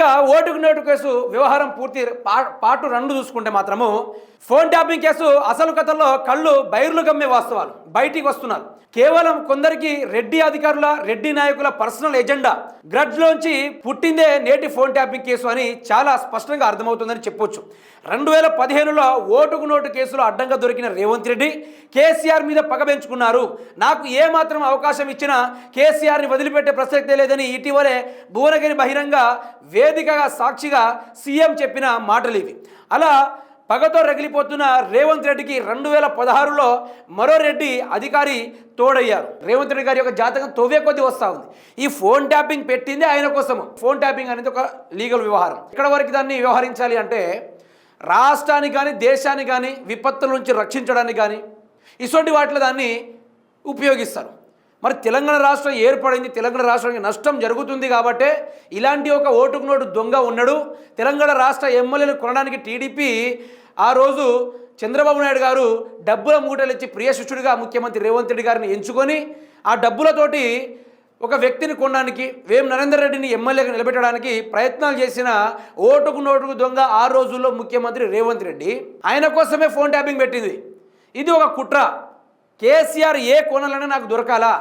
ఇక ఓటుకు note case వ్యవహారం పూర్తి పా- పాటు రెండు చూసుకుంటే మాత్రము ఫోన్ ట్యాపింగ్ కేసు అసలు కథల్లో కళ్ళు బైర్లు గమ్మే వాస్తవాలు. బయటికి వస్తున్నారు. కేవలం కొందరికి రెడ్డి అధికారుల రెడ్డి నాయకుల పర్సనల్ ఎజెండా. గ్రడ్జ్లోంచి పుట్టిందే నేటి ఫోన్ ట్యాపింగ్ కేసు అని చాలా స్పష్టంగా అర్థమవుతుందని చెప్పొచ్చు. రెండు వేల పదిహేనులో ఓటుకు నోటు కేసులో అడ్డంగా దొరికిన రేవంత్ రెడ్డి కేసీఆర్ మీద పగ పెంచుకున్నారు. నాకు ఏమాత్రం అవకాశం ఇచ్చినా కేసీఆర్ని వదిలిపెట్టే ప్రసక్తే లేదని ఇటీవలే భువనగిరి బహిరంగ వేదికగా సాక్షిగా సీఎం చెప్పిన మాటలు ఇవి. అలా పగతో రగిలిపోతున్న రేవంత్ రెడ్డికి రెండు వేల పదహారులో మరో రెడ్డి అధికారి తోడయ్యారు. రేవంత్ రెడ్డి గారి యొక్క జాతకం తోవే కొద్ది వస్తూ ఉంది. ఈ ఫోన్ ట్యాపింగ్ పెట్టింది ఆయన కోసము. ఫోన్ ట్యాపింగ్ అనేది ఒక లీగల్ వ్యవహారం. ఇక్కడ వరకు దాన్ని వ్యవహరించాలి అంటే రాష్ట్రానికి కానీ దేశాన్ని కానీ విపత్తుల నుంచి రక్షించడానికి కానీ ఇటువంటి వాటిలో దాన్ని ఉపయోగిస్తారు. మరి తెలంగాణ రాష్ట్రం ఏర్పడింది తెలంగాణ రాష్ట్రానికి నష్టం జరుగుతుంది కాబట్టే ఇలాంటి ఒక ఓటుకు నోటు దొంగ ఉన్నాడు. తెలంగాణ రాష్ట్ర ఎమ్మెల్యేలు కొనడానికి టీడీపీ ఆ రోజు చంద్రబాబు నాయుడు గారు డబ్బుల మూటలు ఇచ్చి ప్రియ శిష్యుడిగా ముఖ్యమంత్రి రేవంత్ రెడ్డి గారిని ఎంచుకొని ఆ డబ్బులతోటి ఒక వ్యక్తిని కొనడానికి వేం నరేందర్ రెడ్డిని ఎమ్మెల్యేగా నిలబెట్టడానికి ప్రయత్నాలు చేసిన ఓటుకు నోటుకు దొంగ ఆ రోజుల్లో ముఖ్యమంత్రి రేవంత్ రెడ్డి. ఆయన కోసమే ఫోన్ ట్యాపింగ్ పెట్టింది. ఇది ఒక కుట్ర. కేసీఆర్ ఏ కోణాలనే నాకు దొరకాలా?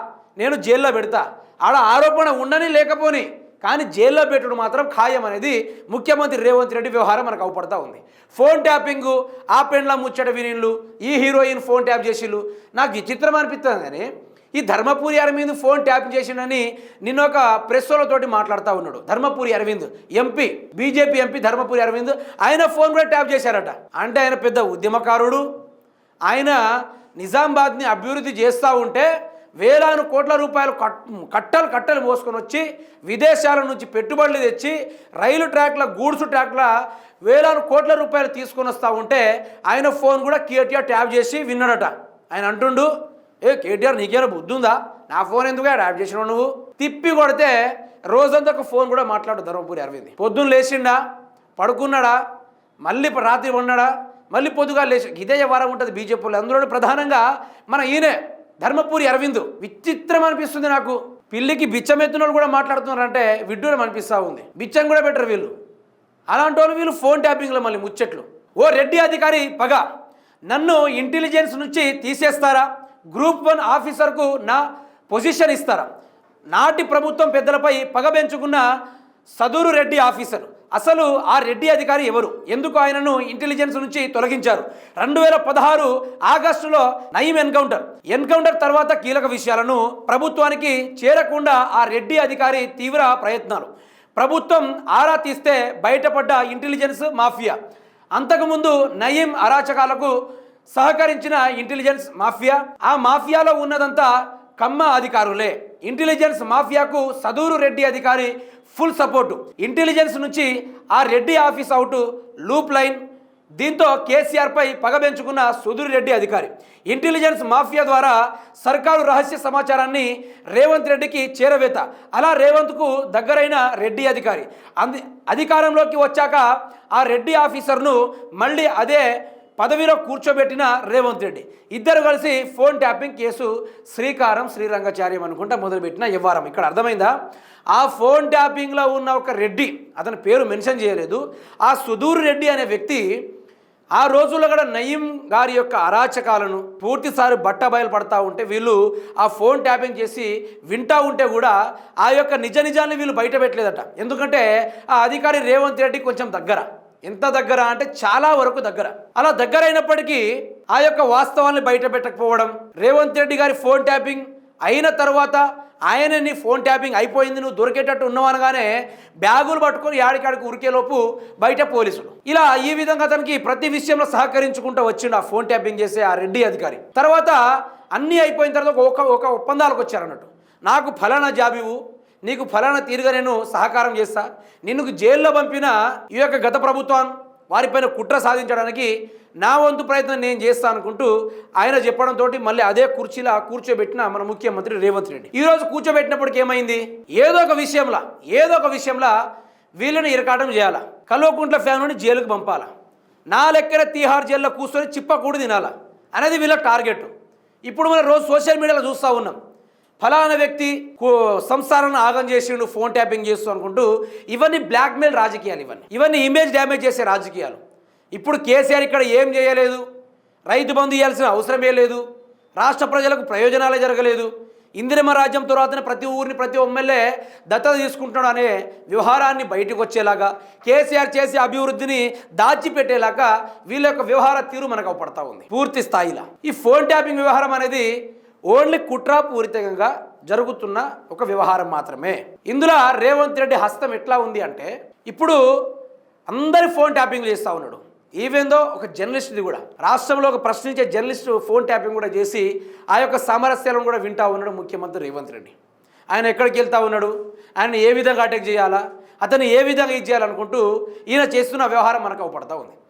నేను జైల్లో పెడతా. ఆడ ఆరోపణ ఉండని లేకపోని కానీ జైల్లో పెట్టడం మాత్రం ఖాయం అనేది ముఖ్యమంత్రి రేవంత్ రెడ్డి వ్యవహారం మనకు అవపడతా ఉంది. ఫోన్ ట్యాపింగ్ ఆ పెండ్ల ముచ్చట వినిళ్ళు ఈ హీరోయిన్ ఫోన్ ట్యాప్ చేసిళ్ళు నాకు విచిత్రం అనిపిస్తుంది కానీ ఈ ధర్మపురి అరవింద్ ఫోన్ ట్యాప్ చేసిండని నిన్న ఒక ప్రెస్సోలతోటి మాట్లాడుతూ ఉన్నాడు. Dharmapuri Arvind MP BJP MP Dharmapuri Arvind ఆయన ఫోన్ కూడా ట్యాప్ చేశారట. అంటే ఆయన పెద్ద ఉద్యమకారుడు. ఆయన నిజామాబాద్ని అభివృద్ధి చేస్తూ ఉంటే వేలాను కోట్ల రూపాయలు కట్ కట్టలు కట్టలు మోసుకొని వచ్చి విదేశాల నుంచి పెట్టుబడులు తెచ్చి రైలు ట్రాక్ల గూడ్స్ ట్రాక్ల వేలాను కోట్ల రూపాయలు తీసుకొని వస్తూ ఉంటే ఆయన ఫోన్ కూడా కేటీఆర్ ట్యాప్ చేసి విన్నాడట. ఆయన అంటుండు ఏ కేటీఆర్ నీకేమైనా బుద్ధి ఉందా నా ఫోన్ ఎందుకు ట్యాప్ చేసినావు నువ్వు? తిప్పి కొడితే రోజంతా ఒక ఫోన్ కూడా మాట్లాడు ధర్మపురి అరవింద్. పొద్దున్న లేచిండా? పడుకున్నాడా? మళ్ళీ ఇప్పుడు రాత్రి ఉన్నాడా మళ్ళీ పొద్దుగా లేచి ఇదే వారం ఉంటుంది బీజేపీలో అందులో ప్రధానంగా మన ఈయనే. ధర్మపురి అరవింద్ విచిత్రం అనిపిస్తుంది నాకు. పిల్లికి బిచ్చం వాళ్ళు కూడా మాట్లాడుతున్నారంటే విడ్డూరం అనిపిస్తూ ఉంది. బిచ్చం కూడా బెటర్ వీళ్ళు. అలాంటి వాళ్ళు వీళ్ళు ఫోన్ ట్యాపింగ్లో మళ్ళీ ముచ్చట్లు. ఓ రెడ్డి అధికారి పగ నన్ను ఇంటెలిజెన్స్ నుంచి తీసేస్తారా? గ్రూప్ వన్ ఆఫీసర్కు నా పొజిషన్ ఇస్తారా? నాటి ప్రభుత్వం పెద్దలపై పగ పెంచుకున్న సదూరు రెడ్డి ఆఫీసర్. అసలు ఆ రెడ్డి అధికారి ఎవరు? ఎందుకు ఆయనను ఇంటెలిజెన్స్ నుంచి తొలగించారు? రెండు వేల పదహారు ఆగస్టులో నయీం ఎన్కౌంటర్. ఎన్కౌంటర్ తర్వాత కీలక విషయాలను ప్రభుత్వానికి చేరకుండా ఆ రెడ్డి అధికారి తీవ్ర ప్రయత్నాలు. ప్రభుత్వం ఆరా తీస్తే బయటపడ్డ ఇంటెలిజెన్స్ మాఫియా. అంతకుముందు నయీం అరాచకాలకు సహకరించిన ఇంటెలిజెన్స్ మాఫియా. ఆ మాఫియాలో ఉన్నదంతా కమ్మ అధికారులే. ఇంటెలిజెన్స్ మాఫియాకు సదూరు రెడ్డి అధికారి ఫుల్ సపోర్టు. ఇంటెలిజెన్స్ నుంచి ఆ Reddy office out loop line. దీంతో కేసీఆర్పై పగబెంచుకున్న సుధీర్ రెడ్డి అధికారి. ఇంటెలిజెన్స్ మాఫియా ద్వారా సర్కారు రహస్య సమాచారాన్ని రేవంత్ రెడ్డికి చేరవేత. అలా రేవంత్కు దగ్గరైన రెడ్డి అధికారి. అంది అధికారంలోకి వచ్చాక ఆ రెడ్డి ఆఫీసర్ను మళ్ళీ అదే పదవిలో కూర్చోబెట్టిన రేవంత్ రెడ్డి. ఇద్దరు కలిసి ఫోన్ ట్యాపింగ్ కేసు శ్రీకారం శ్రీరంగచార్యం అనుకుంటా మొదలుపెట్టిన వ్యవహారం ఇక్కడ అర్థమైందా? ఆ ఫోన్ ట్యాపింగ్లో ఉన్న ఒక రెడ్డి అతని పేరు మెన్షన్ చేయలేదు. ఆ సుధూర్ రెడ్డి అనే వ్యక్తి ఆ రోజుల్లో కూడా నయీం గారి యొక్క అరాచకాలను పూర్తిసారి బట్ట బయలు పడతా ఉంటే వీళ్ళు ఆ ఫోన్ ట్యాపింగ్ చేసి వింటా ఉంటే కూడా ఆ యొక్క నిజ నిజాన్ని వీళ్ళు బయట పెట్టలేదట. ఎందుకంటే ఆ అధికారి రేవంత్ రెడ్డి కొంచెం దగ్గర. ఎంత దగ్గర అంటే చాలా వరకు దగ్గర. అలా దగ్గర అయినప్పటికీ ఆ యొక్క వాస్తవాన్ని బయట పెట్టకపోవడం రేవంత్ రెడ్డి గారి ఫోన్ ట్యాపింగ్ అయిన తర్వాత ఆయన నీ ఫోన్ ట్యాపింగ్ అయిపోయింది నువ్వు దొరికేటట్టు ఉన్నావు అనగానే బ్యాగులు పట్టుకొని యాడికాడికి ఉరికేలోపు బయట పోలీసులు. ఇలా ఈ విధంగా అతనికి ప్రతి విషయంలో సహకరించుకుంటూ వచ్చిండు ఆ ఫోన్ ట్యాపింగ్ చేసే ఆ రెడ్డి అధికారి. తర్వాత అన్నీ అయిపోయిన తర్వాత ఒక ఒక ఒప్పందాలకు వచ్చారన్నట్టు. నాకు ఫలానా జాబివు నీకు ఫలానా తీరుగా నేను సహకారం చేస్తా. నిన్ను జైల్లో పంపిన ఈ యొక్క గత ప్రభుత్వం వారిపైన కుట్ర సాధించడానికి నా వంతు ప్రయత్నం నేను చేస్తా అనుకుంటూ ఆయన చెప్పడంతో మళ్ళీ అదే కుర్చీలో కూర్చోబెట్టిన మన ముఖ్యమంత్రి రేవంత్ రెడ్డి. ఈరోజు కూర్చోబెట్టినప్పటికి ఏమైంది? ఏదో ఒక విషయంలో ఏదో ఒక విషయంలో వీళ్ళని ఇరకాటం చేయాలా? కల్వకుంట్ల ఫ్యామిలీని జైలుకు పంపాలా? నా లెక్కన తీహార్ జైల్లో కూర్చొని చిప్పకూడు తినాలా? అనేది వీళ్ళ టార్గెట్. ఇప్పుడు మనం రోజు సోషల్ మీడియాలో చూస్తూ ఉన్నాం. ఫలానా వ్యక్తి సంసారాన్ని ఆగం చేసిండు ఫోన్ ట్యాపింగ్ చేస్తూ అనుకుంటూ ఇవన్నీ బ్లాక్మెయిల్ రాజకీయాలు ఇవన్నీ. ఇవన్నీ ఇమేజ్ డ్యామేజ్ చేసే రాజకీయాలు. ఇప్పుడు కేసీఆర్ ఇక్కడ ఏం చేయలేదు? రైతు బంధు ఇవ్వాల్సిన అవసరమే లేదు. రాష్ట్ర ప్రజలకు ప్రయోజనాలే జరగలేదు. ఇందిరమ రాజ్యం తర్వాతనే ప్రతి ఊరిని ప్రతి ఎమ్మెల్యే దత్తత తీసుకుంటున్నాడు అనే వ్యవహారాన్ని బయటకు వచ్చేలాగా కేసీఆర్ చేసే అభివృద్ధిని దాచిపెట్టేలాగా వీళ్ళ యొక్క వ్యవహార తీరు మనకు అవపడతా ఉంది. పూర్తి స్థాయిలో. ఈ ఫోన్ ట్యాపింగ్ వ్యవహారం అనేది ఓన్లీ కుట్రాపూరితంగా జరుగుతున్న ఒక వ్యవహారం మాత్రమే. ఇందులో రేవంత్ రెడ్డి హస్తం ఎట్లా ఉంది అంటే ఇప్పుడు అందరి ఫోన్ ట్యాపింగ్ చేస్తూ ఉన్నాడు. ఈవెందో ఒక జర్నలిస్ట్ది కూడా. రాష్ట్రంలో ఒక ప్రశ్నించే జర్నలిస్ట్ ఫోన్ ట్యాపింగ్ కూడా చేసి ఆ యొక్క సామరస్యాలను కూడా వింటా ఉన్నాడు ముఖ్యమంత్రి రేవంత్ రెడ్డి. ఆయన ఎక్కడికి వెళ్తూ ఉన్నాడు? ఆయన ఏ విధంగా అటాక్ చేయాలా? అతను ఏ విధంగా ఇది చేయాలనుకుంటూ ఈయన చేస్తున్న వ్యవహారం మనకు అవపడతా ఉంది.